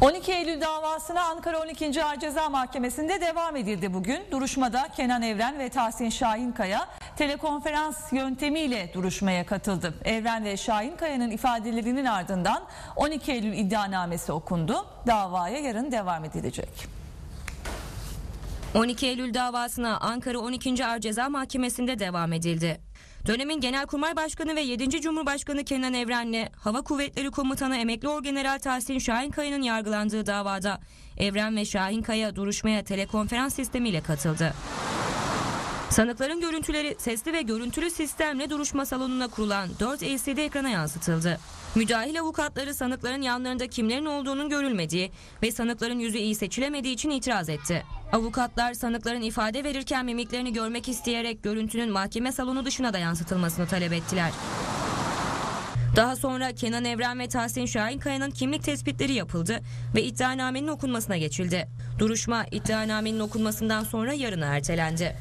12 Eylül davasına Ankara 12. Ağır Ceza Mahkemesi'nde devam edildi bugün. Duruşmada Kenan Evren ve Tahsin Şahinkaya telekonferans yöntemiyle duruşmaya katıldı. Evren ve Şahinkaya'nın ifadelerinin ardından 12 Eylül iddianamesi okundu. Davaya yarın devam edilecek. 12 Eylül davasına Ankara 12. Ağır Ceza Mahkemesi'nde devam edildi. Dönemin Genelkurmay Başkanı ve 7. Cumhurbaşkanı Kenan Evren'le Hava Kuvvetleri Komutanı Emekli Orgeneral Tahsin Şahinkaya'nın yargılandığı davada Evren ve Şahinkaya duruşmaya telekonferans sistemiyle katıldı. Sanıkların görüntüleri sesli ve görüntülü sistemle duruşma salonuna kurulan 4 LCD ekrana yansıtıldı. Müdahil avukatları sanıkların yanlarında kimlerin olduğunun görülmediği ve sanıkların yüzü iyi seçilemediği için itiraz etti. Avukatlar sanıkların ifade verirken mimiklerini görmek isteyerek görüntünün mahkeme salonu dışına da yansıtılmasını talep ettiler. Daha sonra Kenan Evren ve Tahsin Şahinkaya'nın kimlik tespitleri yapıldı ve iddianamenin okunmasına geçildi. Duruşma iddianamenin okunmasından sonra yarına ertelendi.